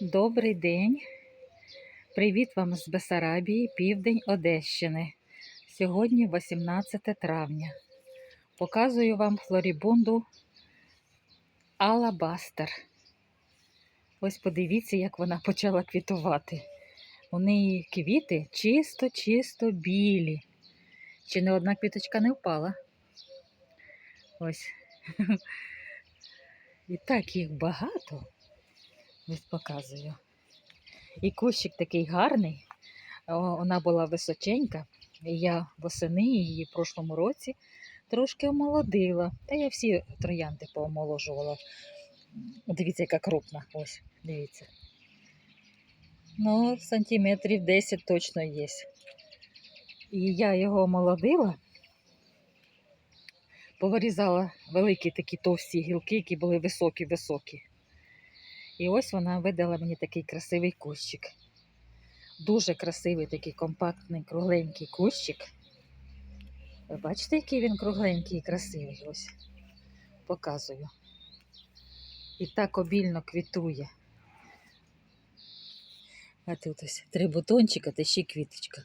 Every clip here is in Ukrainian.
Добрий день. Привіт вам з Бесарабії, південь Одещини. Сьогодні 18 травня. Показую вам флорібунду Алабастер. Ось подивіться, як вона почала квітувати. У неї квіти чисто-чисто білі. Чи не одна квіточка не впала? Ось. І так їх багато. Ось показую. І кущик такий гарний. Вона була височенька. І я восени її в прошлому році трошки омолодила. Та я всі троянди поомоложувала. Дивіться, яка крупна. Ось, дивіться. Ну, сантиметрів 10 точно є. І я його омолодила, повирізала великі такі товсті гілки, які були високі-високі. І ось вона видала мені такий красивий кущик. Дуже красивий такий компактний, кругленький кущик. Ви бачите, який він кругленький і красивий? Ось показую. І так обільно квітує. А тут ось три бутончика та ще квіточка.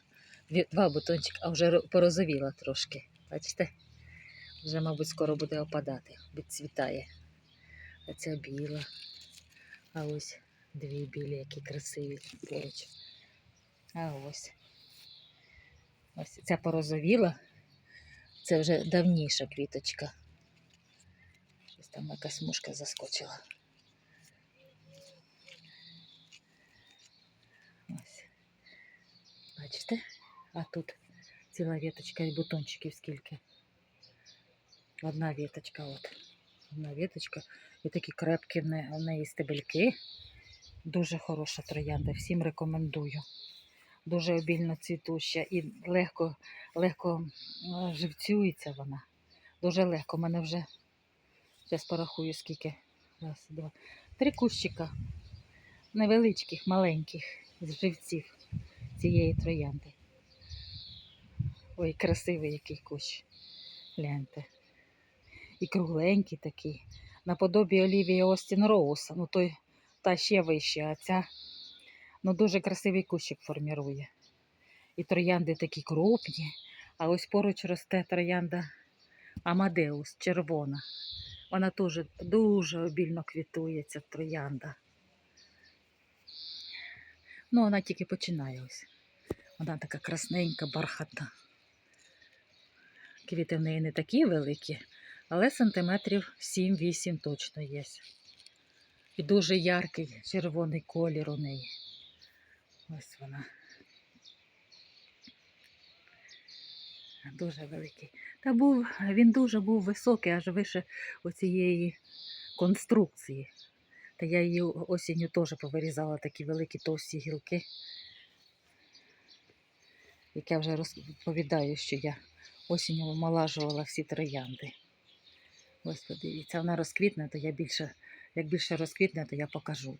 Два бутончика, а вже порозовіла трошки. Бачите? Вже, мабуть, скоро буде опадати, відцвітає. Оця біла. А ось дві білі, які красиві поруч. А ось. Ось ця порозовіла. Це вже давніша квіточка. Ось там якась мушка заскочила. Ось. Бачите? А тут ціла віточка і бутончиків скільки. Одна віточка, от. Одна віточка. І такі крепкі в неї стебельки. Дуже хороша троянда, всім рекомендую. Дуже обільно цвітуща і легко, легко живцюється вона. Дуже легко. У мене вже зараз порахую скільки. Раз, два. Три кущика невеличких, маленьких з живців цієї троянди. Ой, красивий який кущ. Гляньте. І кругленький такий. Наподобі Олівія Остін Роуса. Ну, той та ще вище, а ця ну, дуже красивий кущик формірує. І троянди такі крупні, а ось поруч росте троянда Амадеус, червона. Вона теж дуже обільно квітує, ця троянда. Ну, вона тільки починає ось. Вона така красненька, бархатна. Квіти в неї не такі великі, але сантиметрів 7-8 точно є. І дуже яркий червоний колір у неї. Ось вона. Дуже великий. Та був, він дуже був високий, аж вище оцієї конструкції. Та я її осінню теж повирізала такі великі товсті гілки. Як я вже розповідаю, що я осінню омолажувала всі троянди. Ось подивіться, вона розквітне, то я більше, як більше розквітне, то я покажу.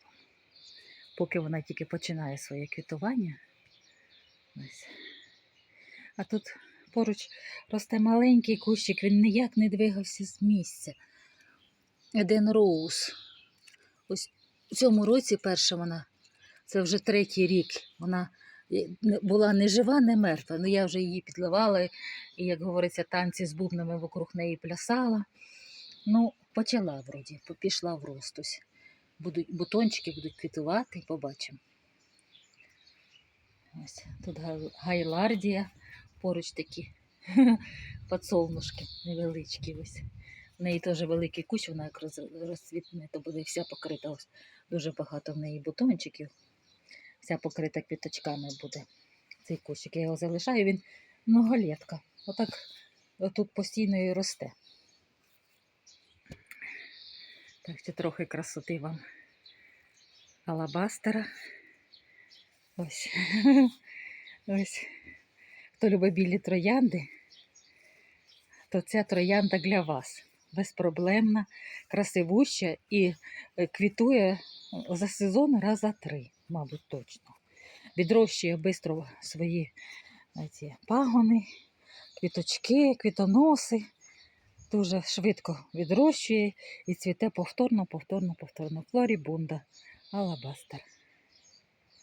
Поки вона тільки починає своє квітування. Ось. А тут поруч росте маленький кущик, він ніяк не двигався з місця. Еден Роуз. Ось у цьому році перша вона, це вже третій рік. Вона була не жива, не мертва. Ну я вже її підливала, і, як говориться, танці з бубнами вокруг неї плясала. Ну, почала вроді, пішла в рост. Ось. Будуть, бутончики будуть квітувати, побачимо. Ось тут гайлардія, поруч такі подсолнушки невеличкі. Ось. В неї теж великий кущ, вона як розцвітне, то буде вся покрита. Ось дуже багато в неї бутончиків. Вся покрита квіточками буде. Цей кущик. Я його залишаю, він многолетка. Отак тут постійно і росте. Так що трохи красоти вам алабастера. Ось. Ось. Хто любить білі троянди, то ця троянда для вас. Безпроблемна, красивуща і е, квітує за сезон раза три, мабуть, точно. Відрощує швидко свої ці пагони, квіточки, квітоноси. Дуже швидко відрощує і цвіте повторно, повторно, повторно. Флорібунда, алабастер.